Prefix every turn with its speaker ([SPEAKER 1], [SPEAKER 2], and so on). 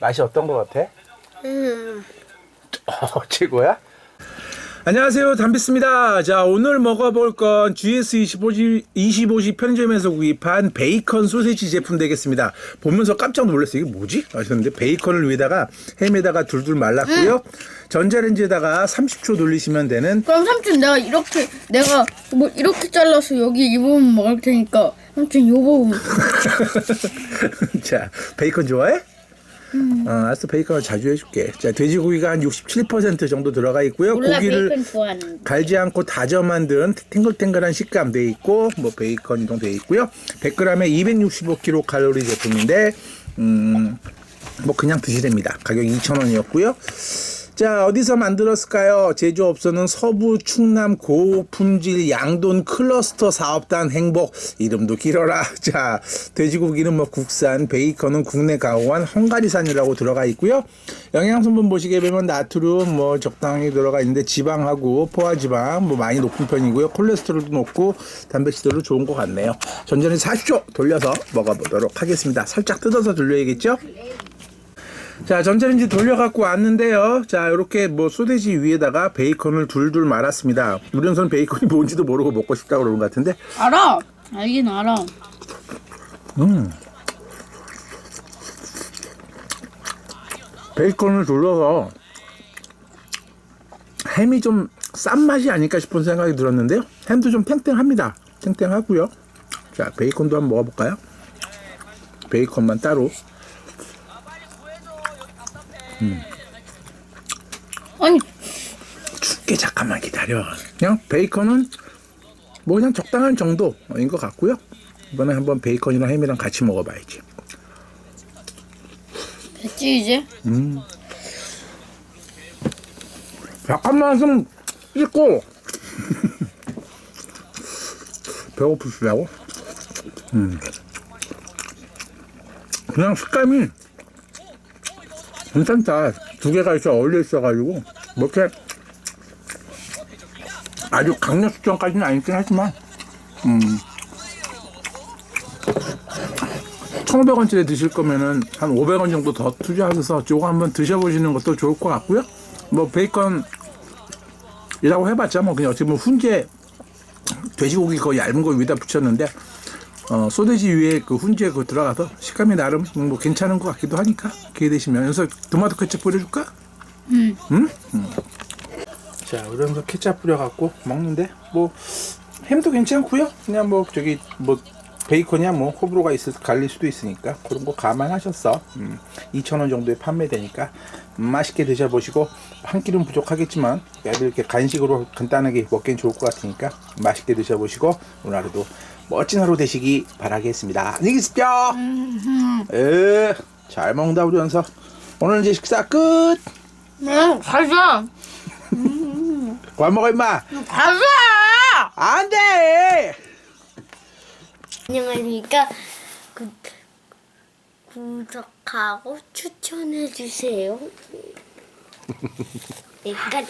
[SPEAKER 1] 맛이 어떤 거 같아?
[SPEAKER 2] 음.
[SPEAKER 1] 어, 최고야? 안녕하세요 담비스입니다 자 오늘 먹어볼 건 GS25G 25시 편의점에서 구입한 베이컨 소세지 제품 되겠습니다 보면서 깜짝 놀랐어요 이게 뭐지? 하셨는데 베이컨을 위에다가 햄에다가 둘둘 말랐고요 전자레인지에다가 30초 돌리시면 되는
[SPEAKER 2] 그럼 삼촌 내가 이렇게 내가 뭐 이렇게 잘라서 여기 이 부분 먹을 테니까 삼촌 요 부분
[SPEAKER 1] 자, 베이컨 좋아해? 어, 알았어, 베이컨을 자주 해줄게. 자, 돼지고기가 한 67% 정도 들어가 있고요.
[SPEAKER 2] 몰라
[SPEAKER 1] 고기를
[SPEAKER 2] 베이컨 좋아하는
[SPEAKER 1] 갈지 않고 다져 만든 탱글탱글한 식감 돼 있고, 뭐 베이컨 이동 돼 있고요. 100g에 265kcal 제품인데, 음, 뭐 그냥 드시랍니다. 가격 2,000원이었고요. 자, 어디서 만들었을까요? 제조업소는 서부 충남 고품질 양돈 클러스터 사업단 행복. 이름도 길어라. 자, 돼지고기는 뭐 국산, 베이컨은 국내 가공한 헝가리산이라고 들어가 있고요. 영양성분 보시게 되면 나트륨 뭐 적당히 들어가 있는데 지방하고 포화지방 뭐 많이 높은 편이고요. 콜레스테롤도 높고 단백질도 좋은 것 같네요. 전자레인지 40초 돌려서 먹어보도록 하겠습니다. 살짝 뜯어서 돌려야겠죠? 자, 전자레인지 돌려갖고 왔는데요. 자, 이렇게 뭐 소세지 위에다가 베이컨을 둘둘 말았습니다. 우리 형선 베이컨이 뭔지도 모르고 먹고 싶다고 그러는 것 같은데.
[SPEAKER 2] 알아 알긴 알아
[SPEAKER 1] 음. 베이컨을 둘러서 햄이 좀 싼 맛이 아닐까 싶은 생각이 들었는데요. 햄도 좀 탱탱합니다. 탱탱하고요. 자, 베이컨도 한번 먹어볼까요? 베이컨만 따로.
[SPEAKER 2] 아니
[SPEAKER 1] 죽게 잠깐만 기다려. 그냥 베이컨은 뭐 그냥 적당한 정도인 것 같고요. 이번에 한번 베이컨이랑 햄이랑 같이 먹어봐야지.
[SPEAKER 2] 됐지 이제
[SPEAKER 1] 약간만 좀 씻고 배고프시다고? 음. 그냥 식감이 괜찮다. 두 개가 이렇게 어울려 있어가지고 뭐 이렇게 아주 강력 추천까지는 아니긴 하지만 음. 1,500원짜리 드실 거면은 한 500원 정도 더 투자하셔서 저거 한번 드셔보시는 것도 좋을 것 같고요. 뭐 베이컨 이라고 해봤자 뭐 그냥 어떻게 보면 훈제 돼지고기 거 얇은 거 위에다 붙였는데 어, 소돼지 위에 그 훈제 그 들어가서 식감이 나름 뭐 괜찮은 것 같기도 하니까 기회 되시면 여기서 토마토 케첩 뿌려줄까? 응. 응? 자, 이러면서 케첩 뿌려갖고 먹는데 뭐 햄도 괜찮고요. 그냥 뭐 저기 뭐 베이컨이야 뭐 호불호가 있을 갈릴 수도 있으니까 그런 거 감안하셨어. 음, 2,000원 정도에 판매되니까 음, 맛있게 드셔보시고 한 끼는 부족하겠지만 이렇게 간식으로 간단하게 먹기엔 좋을 것 같으니까 맛있게 드셔보시고 오늘 하루도 멋진 하루 되시기 바라겠습니다. 안녕히 계십시오. 에, 잘 먹는다 우리 연서. 오늘 이제 식사 끝.
[SPEAKER 2] 응 가자
[SPEAKER 1] 밥 먹어 임마.
[SPEAKER 2] 가자
[SPEAKER 1] 안 돼.
[SPEAKER 3] 안녕하십니까. 구, 구독하고 추천해 주세요. 내가